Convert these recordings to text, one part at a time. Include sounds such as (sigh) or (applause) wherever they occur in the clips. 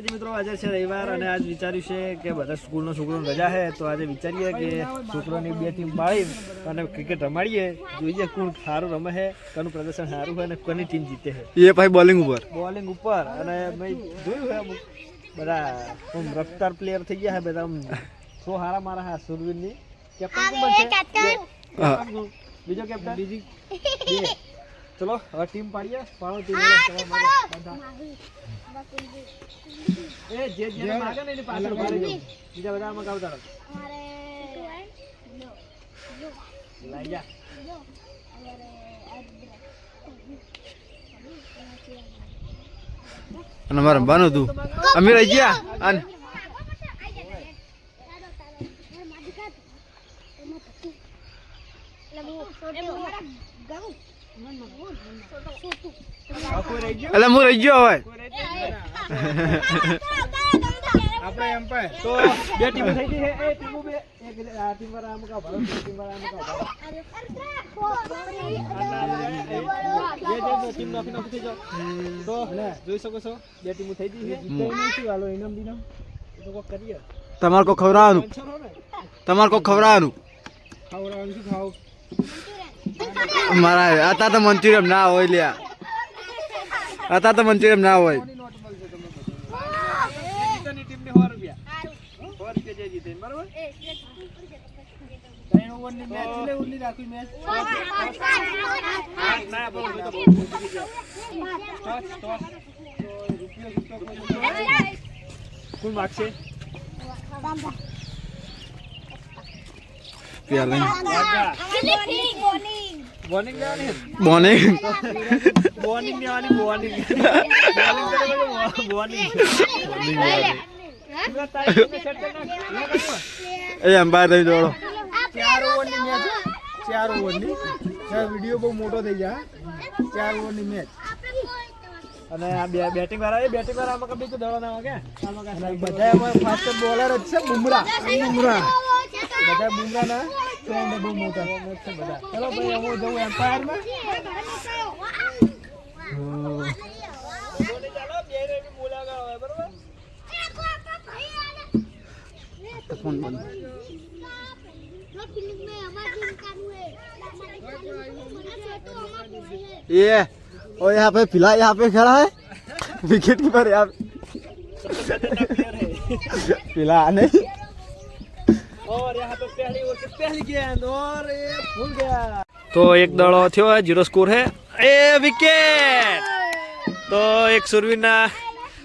માતાજી મિત્રો આજે છે રવિવાર અને આજ વિચાર્યું છે કે બધા સ્કૂલનો છોકરોની રજા છે તો આજે વિચારીએ કે છોકરોની બે ટીમ પાડી અને ક્રિકેટ રમાડીએ. જોઈએ કોણ સારું રમે છે કોનું પ્રદર્શન સારું હોય અને કોની ટીમ જીતે છે એ ભાઈ બોલિંગ ઉપર. બોલિંગ ઉપર અને મેં જોયું છે બધા આમ રફતાર પ્લેયર થઈ ગયા છે બધા આમ સો હારા મારા હા સુરવીરની. કેપ્ટન કોણ બનશે? બીજો કેપ્ટન (laughs) બીજી ચલો હવે ટીમ પાડીએ પાડો ટીમ એ જે જે માગે ને એની પાછળ ઊભા રહેજો. બીજા બધા આમાં ગાવતા રહો. લઈ જા. અને મારે રમવાનું હતું અમે રહી ગયા અને હવે કોઈ રહી ગયો? એટલે હું રહી ગયો હવે. કોઈ રહી ગયો? તો બે ટીમો થઈ ગઈ છે. એ ટીમો બે. એક આ ટીમ વાળા આમ કાઢો બીજી ટીમ વાળા આમ કાઢો બે જે ટીમ નોખી નોખી થઈ જાઓ. તો જોઈ શકો છો બે ટીમો થઈ ગઈ છે. શું હાલો ઇનામ દિનામ એ તો કોક કરીએ. તમારે કો ખવડાવવાનું. પંચર હો ને તમારે કો ખવડાવવાનું. ખાવડાવવાનું શું ખાવ? મારા અત્યારે તો મંચુરિયમ ના હોય લ્યા. અત્યારે તો મંચુરિયમ ના હોય. કોણ માગશે? બોલિંગ લેવાની બોલિંગ બોલિંગ લેવાની બોલિંગ એ અંબાર થઈ જોડો ચાર ઓવરની મેચ. ચાર ઓવરની વીડિયો બહુ મોટો થઈ જાય ચાર ઓવરની મેચ. અને આ બે બેટિંગ વાળા એ બેટિંગ વાળા આમાં કબી તો દડો ના વાગે? બધા અમારા ફાસ્ટ બોલર જ છે બુમરા બુમરા બધા બુમરા ના? ફ્રેન્ડ બહુ મોટા છે બધા ચલો ભાઈ હું જવું એમ્પાયર માં ફોન બંધ ये और यहाँ पे फिलहाल यहाँ पे खड़ा है विकेट कीपर यहाँ पे फिलहाल (laughs) नहीं તો એક દડો થયો જીરો સ્કોર હે એ વિકેટ તો એક સુરવીરના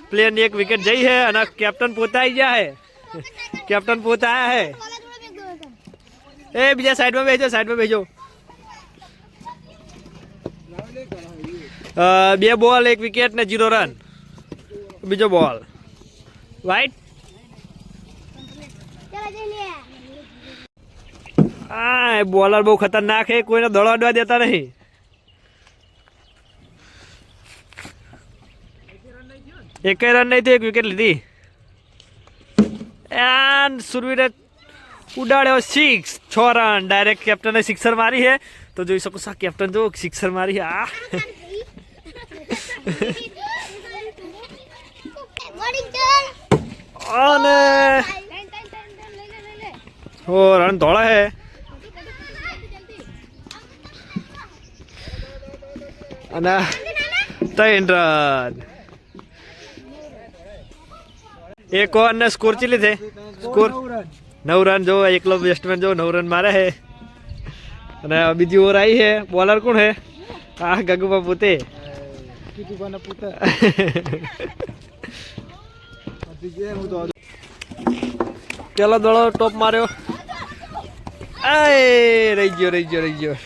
પ્લેયરની એક વિકેટ જઈ હે અને કેપ્ટન પોતા આવી ગયા હે કેપ્ટન પોતા આયા હે એ બીજા સાઈડમાં બેજો સાઈડમાં બેસજો અ, બે બોલ એક વિકેટ ને જીરો રન બીજો બોલ વાઈટ આ બોલર બહુ ખતરનાક છે કોઈને દોડાડવા દેતા નહીં. એક રન નહીં થયો એક વિકેટ લીધી. એન્ડ સુરવીરે ઉડાડ્યો સિક્સ છ રન. ડાયરેક્ટ કેપ્ટને સિક્સર મારી છે. તો જોઈ શકો છો કેપ્ટન જો સિક્સર મારી આ. અને ઓ રન ધોળા છે. અને ત્રણ એક ઓવર ને સ્કોર ચીલી છે સ્કોર નવ રન જો, એકલો બેસ્ટમેન જો નવ રન મારે છે અને બીજી ઓવર આવી છે બોલર કોણ છે આ ગગુબા પોતે. પેલો દોડો ટોપ માર્યો. આય, રહી ગયો રહી ગયો રહી ગયો.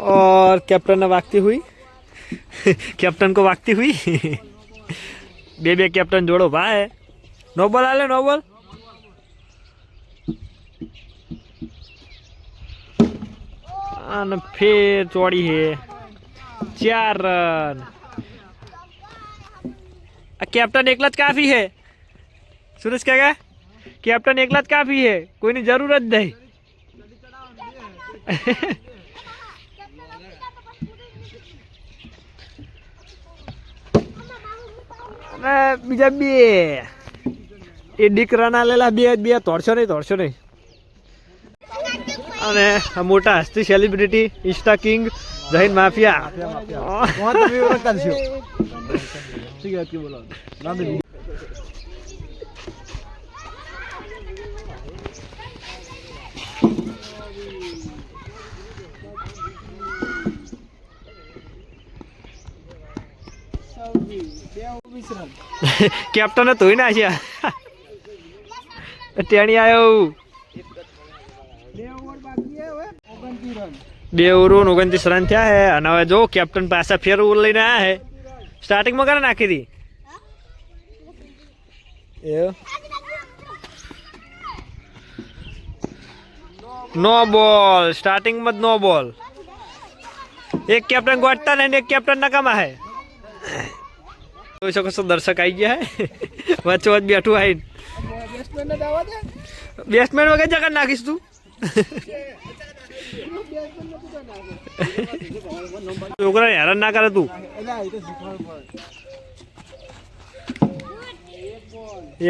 और कैप्टन ने वागती हुई (laughs) कैप्टन को वागती हुई (laughs) બે બે કેપ્ટન જોડો ભાઈ નો બોલ આલે નો બોલ અને ફેર ચોડી હે ચાર રન આ કેપ્ટન એકલા જ કાફી હે સુરેશ કાકા કેપ્ટન એકલા જ કાફી હે કોઈની જરૂર જ નહીં (laughs) અને બીજા બે. એ દીકરાના લેલા બે બે તોડશો નહીં તોડશો નહીં. અને મોટા હસ્તી celebrity insta king Jain mafia. वहाँ કેપ્ટન તોય ના છે ટેણી આવ્યો બે ઓવરો ઓગણત્રીસ રન થયા હે. અને હવે જો કેપ્ટન પાછા ફેર ઓવર લઈને આવ્યા હે. સ્ટાર્ટિંગમાં કરે નાખી હતી? નો બોલ. સ્ટાર્ટિંગમાં જ નો બોલ. એક કેપ્ટન ગોટતા ને એક કેપ્ટન નકામા હે. શકો છો, દર્શક આવી ગયા વચ્ચે વચ્ચે બેઠું આવીને બેટ્સમેન વગર જગત નાખીશ તું. છોકરા હેરાન ના કરે તું.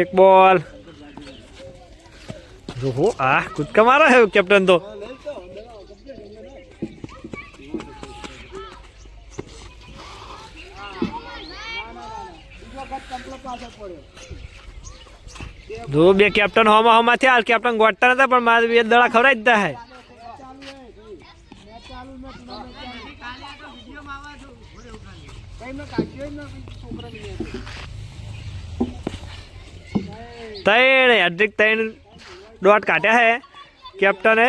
એક બોલ. જો આ કૂદકા મારો હે, કેપ્ટન તો. જો બે કેપ્ટન હોમાં હોમાં થયા કેપ્ટન ગોટતા નતા, પણ મારે બે દડા ખવડાવી દીધા હે. ત્રણ હાર્દિક ત્રણ ડોટ કાઢ્યા હે કેપ્ટને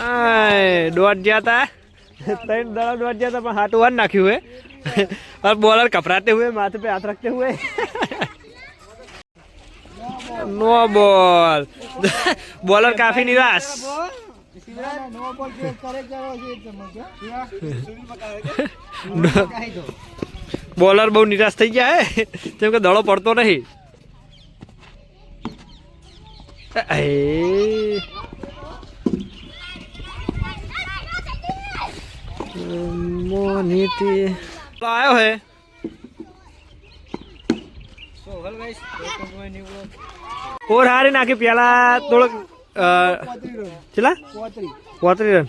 आय, डॉट गया था तीन दड़ा डॉट गया था पर हाथ वन नाखी हुए और बॉलर कपराते हुए माथे पे हाथ रखते हुए नो बॉल बॉलर काफी निराश બોલર બહુ નિરાશ થઈ ગયા હે કેમ કે દડો પડતો નહીં મોનીતી. આવ્યો હે. ઓર હારી નાખી પેલા થોડોક ચલા? પોત્રી રન.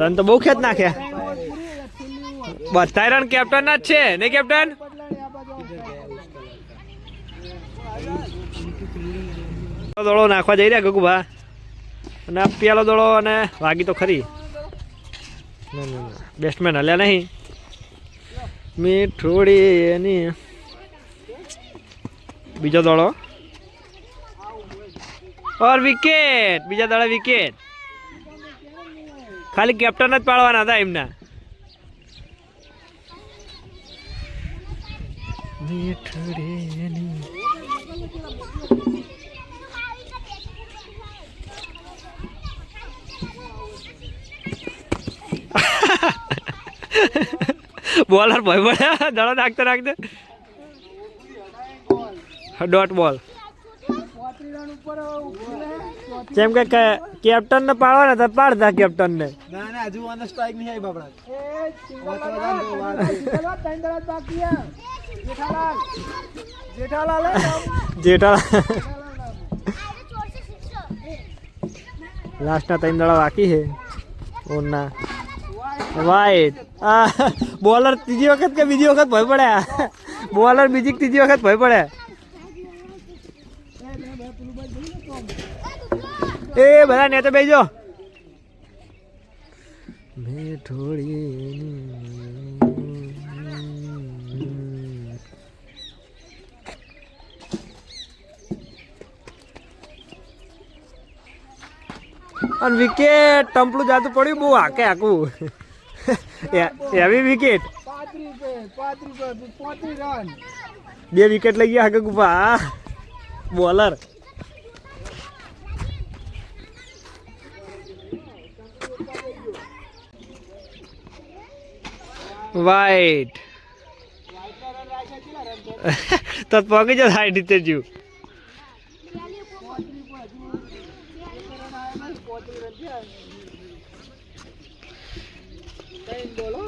રન તો બહુ ખેંચ નાખ્યા. બધા રન કેપ્ટન ના જ છે નહીં કેપ્ટન દોડો નાખવા જઈ રહ્યા ગગુભા. અને પેલો દોડો અને વાગી તો ખરી. બેસ્ટમેન હલ્યા નહીં. મેં થોડી એની. બીજો દોડો. ઓર વિકેટ બીજા દોડો વિકેટ ખાલી કેપ્ટન જ પાડવાના હતા એમના. મીઠડી એની બોલર ભાઈ પડે દડો નાખતે નાખતે. ડોટ બોલ. જેમ કે કેપ્ટન ને પાડવાના તો પાડતા કેપ્ટન ને ના ના હજુ આનો સ્ટ્રાઇક નહીં આવી બાપડા. જેઠા લાસ્ટના ત્રણ દડા બાકી છે. ઓરના વાઈટ આ બોલર ત્રીજી વખત કે બીજી વખત ભય પડ્યા બોલર બીજી ત્રીજી વખત ભય પડ્યા એ બધા ને તો બેજો અને વિકેટ ટંપલું જાતું પડ્યું બહુ હાકે હાકું એવી વિકેટ બે વિકેટ લઈ ગયા હકે ગુફા. બોલર વાઈટ તો પગી જ સાઈડ રીતે જ્યુ બોલો.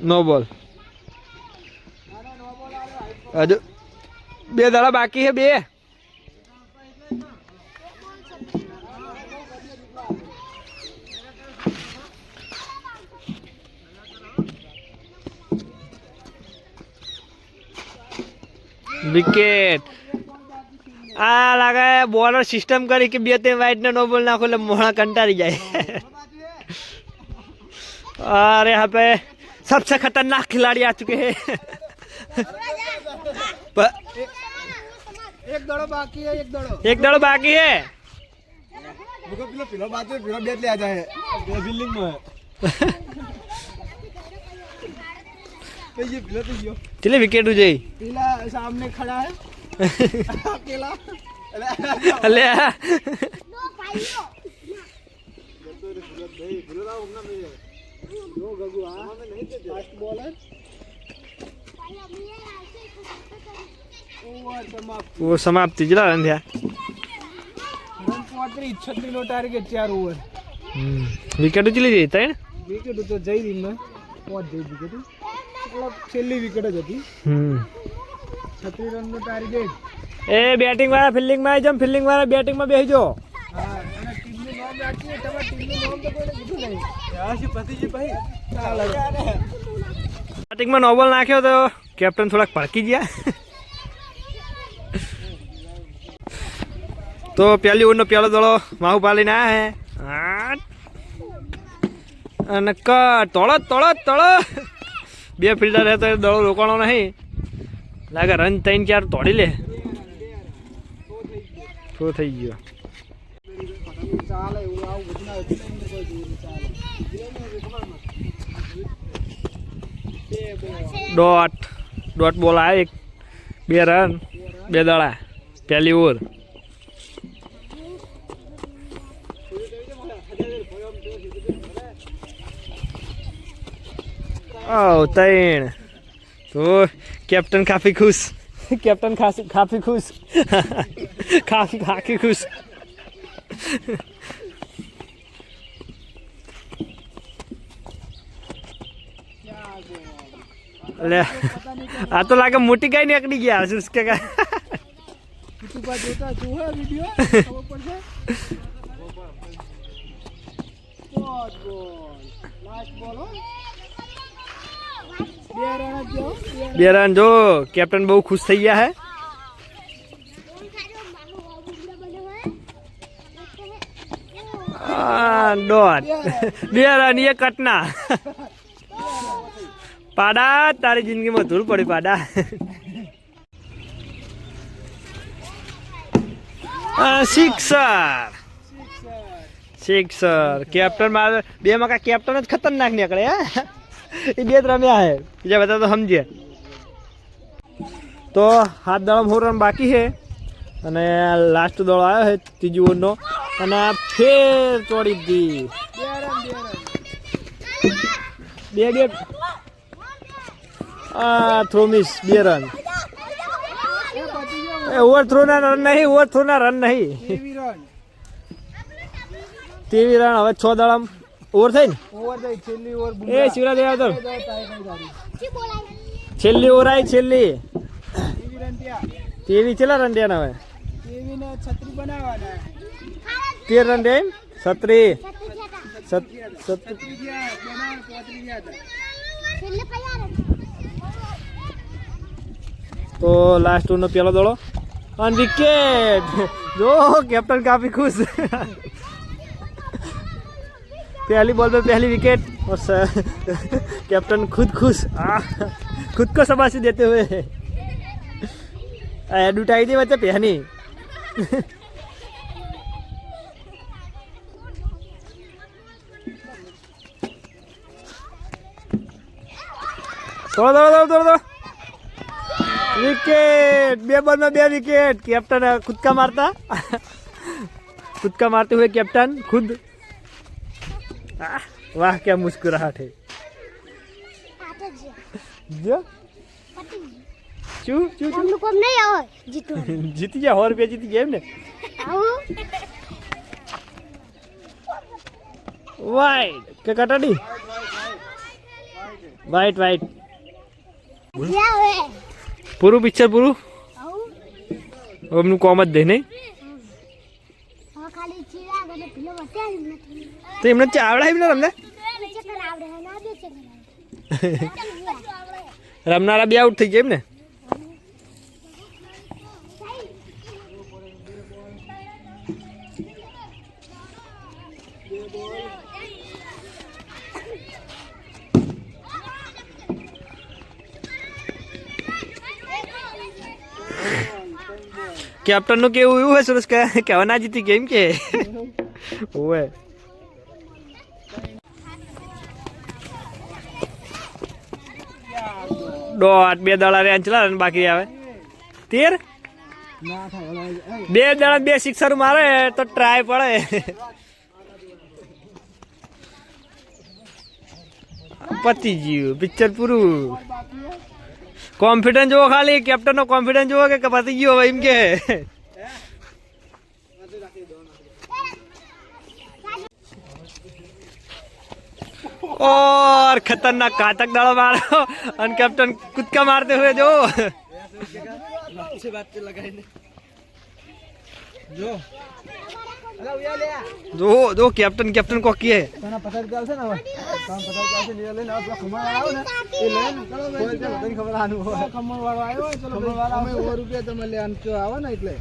નો બે દાડા બાકી છે બે. વિકેટ આ લાગે બોલર સિસ્ટમ કરી કે બે ત્રણ વાઇટ ને નો બોલ નાખો એટલે મોણા કંટાળી જાય अरे यहाँ पे सबसे खतरनाक खिलाड़ी आ चुके हैं प- એક દડો બાકી હે એક દડો एक दड़ो बाकी है મુકો પેલો પેલો બાજુ પેલો બેટ લે આ જાય બે (laughs) चले विकेट हो जाई પેલા સામને ખડા હે અકેલા अले જો ગગુ આ ફાસ્ટ બોલર ઓવર સમાપ્ત वो समाप्ति जला रन था રન પોત્રીસ છત્રીસ નો ટાર્ગેટ ચાર ઓવર विकेट चली जाई था વિકેટ તો જઈ રહી ને પોત જઈ વિકેટ મતલબ છેલ્લી વિકેટ જ હતી. છત્રીસ રન નો ટાર્ગેટ એ બેટિંગ વાળા ફિલ્ડિંગમાં જમ ફિલ્ડિંગ વાળા બેટિંગમાં બેસજો બેટિંગમાં નોબલ નાખ્યો તો કેપ્ટન થોડાક પડકી ગયા. તો પહેલી ઓવરનો પહેલો દોડો માહુ પાલી ના હે. અને કટ. તળત તળત તળત બે ફિલ્ડર હે તો દડો રોકાણો નહીં. લાગે રન ત્રણ ચાર તોડી લે. શું થઈ ગયો. ડોટ ડોટ બોલ આવે એક, બે રન, બે દડા પહેલી ઓવર. ઓ ત્રણ તો કેપ્ટન કાફી ખુશ. (laughs) કેપ્ટન ખાસી કાફી ખુશ. (laughs) કાફી કાફી ખુશ. (laughs) લે આ તો લાગે મોટી ગાય નીકળી ગયા હશે કે પર જોતા જોવે વીડિયો ખબર પડશે લાસ્ટ બોલ હો બે રન જ, કેપ્ટન બહુ ખુશ થઈ ગયા હે. ડોટ બે એ કટના પાડા, તારી જિંદગીમાં ધૂળ પડી, પાડા. સિક્સર. સિક્સર. કેપ્ટન મારે, બે માં કેપ્ટન જ ખતરનાક નીકળે, હે? એ બે ત્રણ રમ્યા હે. બીજા બધા તો સમજે. તો હાથ દળમ હોરન બાકી છે અને લાસ્ટ દોડ આવ્યો છે ત્રીજી ઓવરનો. અને આ ફેર ચોડી દી બે બે. રન આ થ્રો મિસ બે રન એ ઓવર થ્રો ના રન નહીં ઓવર થ્રો ના રન નહીં. રન તેવી રન હવે છ દળમ ઓવર થઈ ને? ઓવર થઈ છેલ્લી ઓવર એ શિવરાજ આવ્યો તો. બુમરાહ છેલ્લી ઓવર આવી છેલ્લી. તેવી છેલ્લા રન રહ્યા હવે? ને તેર રન સત છત્રી. તો. લાસ્ટ ઓવરનો પેલો દોડો. અને વિકેટ જો કેપ્ટન કાફી खुश पहली बॉल पे पहली विकेट और स- कैप्टन खुद खुश आ, खुद को शाबाशी देते हुए एड उठाई थी बच्चे पहनी दौड़ो दौड़ो दौड़ो दौड़ो दौड़ो विकेट बे बॉल में बे विकेट कैप्टन खुद का मारता खुद का વાહ, ક્યાં મુસ્કુરાહટ હે. જો. શું શું તમને કોમ નહીં આવે જીતો જીતી ગયા હોર રૂપિયા જીતી ગયા એમ ને? વાઈટ કે કટાડી? વાઈટ વાઈટ પૂરું પિક્ચર પૂરું? એમનું કોમ જ દે, નહીં? ખાલી તો એમને ચાવડા એમને રમને નીચે કર આવડે હે ના કર (laughs) રમનારા બે આઉટ થઈ ગયા એમ ને? કેપ્ટનનું કેવું એવું હોય સુરેશ કે? કહેવા ના જીતી કેમ કે? (laughs) ઓવે દોઢ, બે દડા રેન ચલા ને બાકી આવે. તેર? બે દડા બે સિક્સર મારે, તો ટ્રાય પડે. પતી ગયું પિક્ચર પૂરું. કોન્ફિડન્સ જોવો ખાલી કેપ્ટન નો કોન્ફિડન્સ જોવો કે પતી ગયો એમ કે? और खतरनाक काटक दाड़ो मारो और कैप्टन कुदका मारते हुए जो જો અલા ઉયા લે जो जो कैप्टन कैप्टन को किए તને પચાસ ચાલશે ને હવે તને પચાસ ચાલશે ને એ લઈને હવે પેલા ખમણ વાળો ને એ લઈને કોઈ છે બધાને ખબર આનું હોય ખમણ વાળો આવ્યો ચલો અમે સો રૂપિયા તમે લે આનચો આવે ને એટલે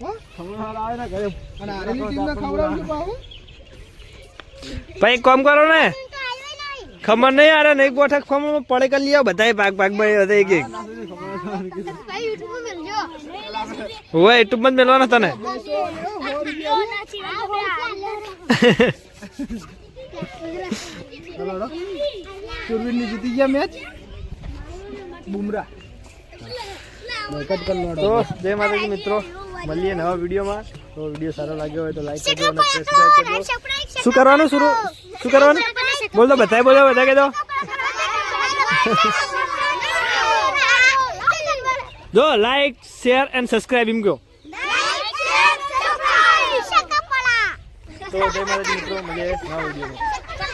હો ખમણ વાળો આવે ને ઘરે અને આરેલી ટીમને ખવડાવજો પાહુ भाई कम करो ना। खबर नहीं आ रहा नहीं बैठक फॉर्म पड़े पढ़ कर लिया बताए बाग बाग भाई होते एक एक वो यूट्यूब मत मिलवाना ना (laughs) मैच तो जय माता मित्रों। मलिए नवा वीडियो में। तो वीडियो सारा लगे हो तो लाइक करो सब्सक्राइब करो શું કરવાનું? શું શું કરવાનું? બોલ દો બતાય બોલો બધા કહી દો. જો લાઈક શેર એન્ડ સબસ્ક્રાઇબ એમ કહો. તો જય માતાજી મિત્રો નવા વિડીયોમાં.